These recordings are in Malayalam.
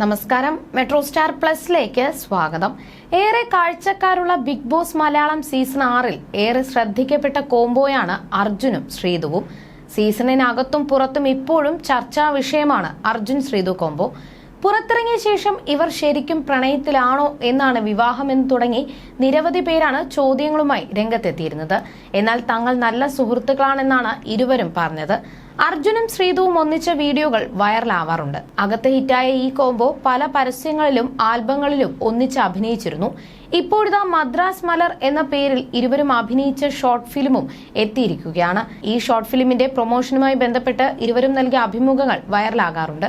നമസ്കാരം. മെട്രോ സ്റ്റാർ പ്ലസിലേക്ക് സ്വാഗതം. ഏറെ കാഴ്ചക്കാരുള്ള ബിഗ് ബോസ് മലയാളം സീസൺ ആറിൽ ഏറെ ശ്രദ്ധിക്കപ്പെട്ട കോംബോയാണ് അർജുനും ശ്രീതുവും സീസണിനകത്തും പുറത്തും ഇപ്പോഴും ചർച്ചാ വിഷയമാണ് അർജുൻ ശ്രീതു കോംബോ. പുറത്തിറങ്ങിയ ശേഷം ഇവർ ശരിക്കും പ്രണയത്തിലാണോ എന്നാണ് വിവാഹമെന്ന് തുടങ്ങി നിരവധി പേരാണ് ചോദ്യങ്ങളുമായി രംഗത്തെത്തിയിരുന്നത്. എന്നാൽ തങ്ങൾ നല്ല സുഹൃത്തുക്കളാണെന്നാണ് ഇരുവരും പറഞ്ഞത്. അർജുനും ശ്രീതുവും ഒന്നിച്ച വീഡിയോകൾ വൈറലാവാറുണ്ട്. അകത്ത് ഹിറ്റായ ഈ കോംബോ പല പരസ്യങ്ങളിലും ആൽബങ്ങളിലും ഒന്നിച്ച് അഭിനയിച്ചിരുന്നു. ഇപ്പോഴിതാ മദ്രാസ് മലർ എന്ന പേരിൽ ഇരുവരും അഭിനയിച്ച ഷോർട്ട് ഫിലിമും എത്തിയിരിക്കുകയാണ്. ഈ ഷോർട്ട് ഫിലിമിന്റെ പ്രൊമോഷനുമായി ബന്ധപ്പെട്ട് ഇരുവരും നൽകിയ അഭിമുഖങ്ങൾ വൈറലാകാറുണ്ട്.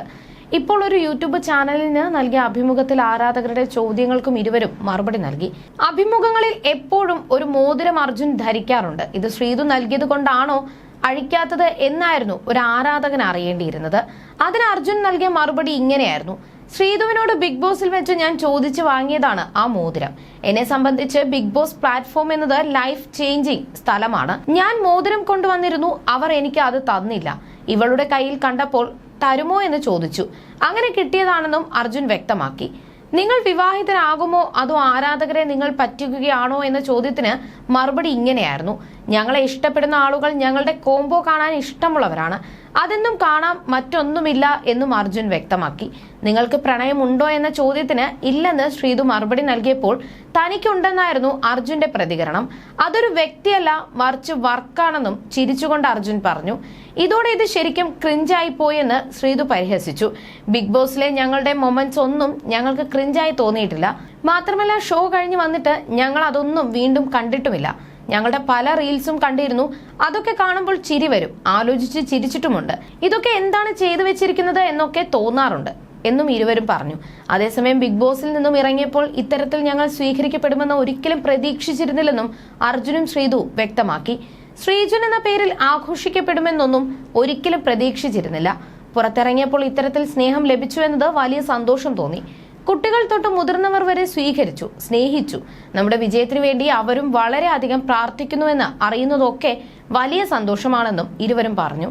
ഇപ്പോൾ ഒരു യൂട്യൂബ് ചാനലിന് നൽകിയ അഭിമുഖത്തിൽ ആരാധകരുടെ ചോദ്യങ്ങൾക്കും ഇരുവരും മറുപടി നൽകി. അഭിമുഖങ്ങളിൽ എപ്പോഴും ഒരു മോതിരം അർജുൻ ധരിക്കാറുണ്ട്. ഇത് ശ്രീതു നൽകിയത് കൊണ്ടാണോ? അഴിക്കാത്തത് എന്നായിരുന്നു ഒരു ആരാധകൻ അറിയേണ്ടിയിരുന്നത്. അതിന് അർജുൻ നൽകിയ മറുപടി ഇങ്ങനെയായിരുന്നു. ശ്രീധുവിനോട് ബിഗ് ബോസിൽ വെച്ച് ഞാൻ ചോദിച്ചു വാങ്ങിയതാണ് ആ മോതിരം. എന്നെ സംബന്ധിച്ച് ബിഗ് ബോസ് പ്ലാറ്റ്ഫോം എന്നത് ലൈഫ് ചേഞ്ചിങ് സ്ഥലമാണ്. ഞാൻ മോതിരം കൊണ്ടുവന്നിരുന്നു അവർ എനിക്ക് അത് തന്നില്ല. ഇവളുടെ കയ്യിൽ കണ്ടപ്പോൾ തരുമോ എന്ന് ചോദിച്ചു. അങ്ങനെ കിട്ടിയതാണെന്നും അർജുൻ വ്യക്തമാക്കി. നിങ്ങൾ വിവാഹിതരാകുമോ? അതോ ആരാധകരെ നിങ്ങൾ പറ്റിക്കുകയാണോ എന്ന ചോദ്യത്തിന് മറുപടി ഇങ്ങനെയായിരുന്നു. ഞങ്ങളെ ഇഷ്ടപ്പെടുന്ന ആളുകൾ ഞങ്ങളുടെ കോംബോ കാണാൻ ഇഷ്ടമുള്ളവരാണ്. അതെന്നും കാണാം മറ്റൊന്നുമില്ല എന്നും അർജുൻ വ്യക്തമാക്കി. നിങ്ങൾക്ക് പ്രണയമുണ്ടോ എന്ന ചോദ്യത്തിന് ഇല്ലെന്ന് ശ്രീതു മറുപടി നൽകിയപ്പോൾ തനിക്കുണ്ടെന്നായിരുന്നു അർജുന്റെ പ്രതികരണം. അതൊരു വ്യക്തിയല്ല മറിച്ച് വർക്കാണെന്നും ചിരിച്ചുകൊണ്ട് അർജുൻ പറഞ്ഞു. ഇതോടെ ഇത് ശരിക്കും ക്രിഞ്ചായി പോയെന്ന് ശ്രീതു പരിഹസിച്ചു. ബിഗ് ബോസിലെ ഞങ്ങളുടെ മൊമെന്റ്സ് ഒന്നും ഞങ്ങൾക്ക് ക്രിഞ്ചായി തോന്നിയിട്ടില്ല. മാത്രമല്ല ഷോ കഴിഞ്ഞ് വന്നിട്ട് ഞങ്ങൾ അതൊന്നും വീണ്ടും കണ്ടിട്ടുമില്ല. ഞങ്ങളുടെ പല റീൽസും കണ്ടിരുന്നു. അതൊക്കെ കാണുമ്പോൾ ചിരി വരും. ആലോചിച്ച് ചിരിച്ചിട്ടുമുണ്ട്. ഇതൊക്കെ എന്താണ് ചെയ്തു വെച്ചിരിക്കുന്നത് എന്നൊക്കെ തോന്നാറുണ്ട് എന്നും ഇരുവരും പറഞ്ഞു. അതേസമയം ബിഗ് ബോസിൽ നിന്നും ഇറങ്ങിയപ്പോൾ ഇത്തരത്തിൽ ഞങ്ങൾ സ്വീകരിക്കപ്പെടുമെന്ന് ഒരിക്കലും പ്രതീക്ഷിച്ചിരുന്നില്ലെന്നും അർജുനും ശ്രീതു വ്യക്തമാക്കി. ശ്രീജുൻ എന്ന പേരിൽ ആഘോഷിക്കപ്പെടുമെന്നൊന്നും ഒരിക്കലും പ്രതീക്ഷിച്ചിരുന്നില്ല. പുറത്തിറങ്ങിയപ്പോൾ ഇത്തരത്തിൽ സ്നേഹം ലഭിച്ചു എന്നത് വലിയ സന്തോഷം തോന്നി. കുട്ടികൾ തൊട്ട് മുതിർന്നവർ വരെ സ്വീകരിച്ചു സ്നേഹിച്ചു. നമ്മുടെ വിജയത്തിനു വേണ്ടി അവരും വളരെയധികം പ്രാർത്ഥിക്കുന്നുവെന്ന് അറിയുന്നതൊക്കെ വലിയ സന്തോഷമാണെന്നും ഇരുവരും പറഞ്ഞു.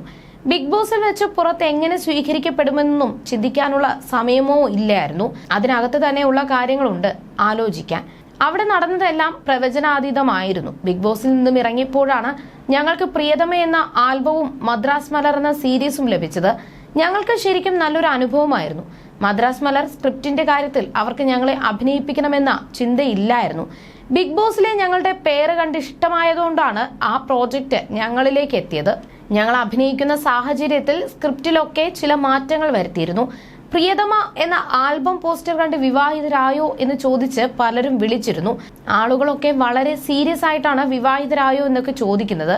ബിഗ് ബോസിൽ വെച്ച് പുറത്ത് എങ്ങനെ സ്വീകരിക്കപ്പെടുമെന്നും ചിന്തിക്കാനുള്ള സമയമോ ഇല്ലായിരുന്നു. അതിനകത്ത് തന്നെയുള്ള കാര്യങ്ങളുണ്ട് ആലോചിക്കാൻ. അവിടെ നടന്നതെല്ലാം പ്രവചനാതീതമായിരുന്നു. ബിഗ് ബോസിൽ നിന്നും ഇറങ്ങിയപ്പോഴാണ് ഞങ്ങൾക്ക് പ്രിയതമ എന്ന ആൽബവും മദ്രാസ് മലർ എന്ന സീരീസും ലഭിച്ചത്. ഞങ്ങൾക്ക് ശരിക്കും നല്ലൊരു അനുഭവമായിരുന്നു. മദ്രാസ് മലർ സ്ക്രിപ്റ്റിന്റെ കാര്യത്തിൽ അവർക്ക് ഞങ്ങളെ അഭിനയിപ്പിക്കണമെന്ന ചിന്തയില്ലായിരുന്നു. ബിഗ് ബോസിലെ ഞങ്ങളുടെ പേര് കണ്ട് ഇഷ്ടമായതുകൊണ്ടാണ് ആ പ്രോജക്റ്റ് ഞങ്ങളിലേക്ക് എത്തിയത്. ഞങ്ങൾ അഭിനയിക്കുന്ന സാഹചര്യത്തിൽ സ്ക്രിപ്റ്റിലൊക്കെ ചില മാറ്റങ്ങൾ വരുത്തിയിരുന്നു. പ്രിയതമ എന്ന ആൽബം പോസ്റ്റർ കണ്ട് വിവാഹിതരായോ എന്ന് ചോദിച്ച് പലരും വിളിച്ചിരുന്നു. ആളുകളൊക്കെ വളരെ സീരിയസ് ആയിട്ടാണ് വിവാഹിതരായോ എന്നൊക്കെ ചോദിക്കുന്നത്.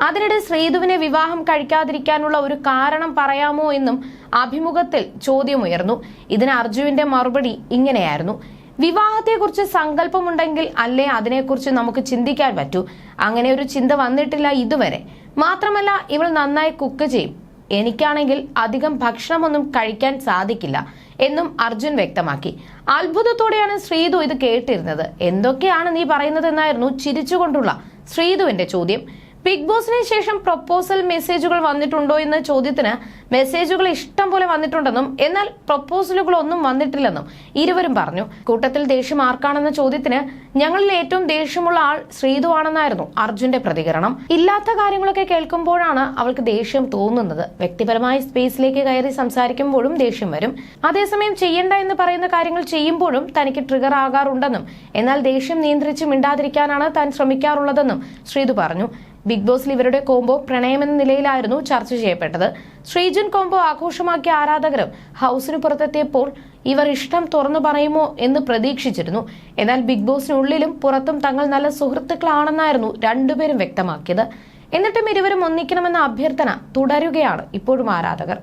അതിനിടെ ശ്രീധുവിനെ വിവാഹം കഴിക്കാതിരിക്കാനുള്ള ഒരു കാരണം പറയാമോ എന്നും അഭിമുഖത്തിൽ ചോദ്യമുയർന്നു. ഇതിന് അർജുവിന്റെ മറുപടി ഇങ്ങനെയായിരുന്നു. വിവാഹത്തെക്കുറിച്ച് സങ്കല്പമുണ്ടെങ്കിൽ അല്ലേ അതിനെക്കുറിച്ച് നമുക്ക് ചിന്തിക്കാൻ പറ്റൂ. അങ്ങനെ ഒരു ചിന്ത വന്നിട്ടില്ല ഇതുവരെ. മാത്രമല്ല ഇവൾ നന്നായി കുക്ക് ചെയ്യും. എനിക്കാണെങ്കിൽ അധികം ഭക്ഷണമൊന്നും കഴിക്കാൻ സാധിക്കില്ല എന്നും അർജുൻ വ്യക്തമാക്കി. അത്ഭുതത്തോടെയാണ് ശ്രീതു ഇത് കേട്ടിരുന്നത്. എന്തൊക്കെയാണ് നീ പറയുന്നതെന്നായിരുന്നു ചിരിച്ചുകൊണ്ടുള്ള ശ്രീതുവിന്റെ ചോദ്യം. ബിഗ് ബോസിന് ശേഷം പ്രൊപ്പോസൽ മെസ്സേജുകൾ വന്നിട്ടുണ്ടോ എന്ന ചോദ്യത്തിന് മെസ്സേജുകൾ ഇഷ്ടം പോലെ വന്നിട്ടുണ്ടെന്നും എന്നാൽ പ്രൊപ്പോസലുകൾ ഒന്നും വന്നിട്ടില്ലെന്നും ഇരുവരും പറഞ്ഞു. കൂട്ടത്തിൽ ദേഷ്യം ആർക്കാണെന്ന ചോദ്യത്തിന് ഞങ്ങളിൽ ഏറ്റവും ദേഷ്യമുള്ള ആൾ ശ്രീതു ആണെന്നായിരുന്നു അർജുന്റെ പ്രതികരണം. ഇല്ലാത്ത കാര്യങ്ങളൊക്കെ കേൾക്കുമ്പോഴാണ് അവൾക്ക് ദേഷ്യം തോന്നുന്നത്. വ്യക്തിപരമായ സ്പേസിലേക്ക് കയറി സംസാരിക്കുമ്പോഴും ദേഷ്യം വരും. അതേസമയം ചെയ്യണ്ട എന്ന് പറയുന്ന കാര്യങ്ങൾ ചെയ്യുമ്പോഴും തനിക്ക് ട്രിഗർ ആകാറുണ്ടെന്നും എന്നാൽ ദേഷ്യം നിയന്ത്രിച്ച് മിണ്ടാതിരിക്കാനാണ് താൻ ശ്രമിക്കാറുള്ളതെന്നും ശ്രീതു പറഞ്ഞു. ബിഗ് ബോസിൽ ഇവരുടെ കോംബോ പ്രണയമെന്ന നിലയിലായിരുന്നു ചർച്ച ചെയ്യപ്പെട്ടത്. ശ്രീജൻ കോംബോ ആഘോഷമാക്കിയ ആരാധകരും ഹൗസിന് പുറത്തെത്തിയപ്പോൾ ഇവർ ഇഷ്ടം തുറന്നു പറയുമോ എന്ന് പ്രതീക്ഷിച്ചിരുന്നു. എന്നാൽ ബിഗ് ബോസിനുള്ളിലും പുറത്തും തങ്ങൾ നല്ല സുഹൃത്തുക്കളാണെന്നായിരുന്നു രണ്ടുപേരും വ്യക്തമാക്കിയത്. എന്നിട്ടും ഇരുവരും ഒന്നിക്കണമെന്ന അഭ്യർത്ഥന തുടരുകയാണ് ഇപ്പോഴും ആരാധകർ.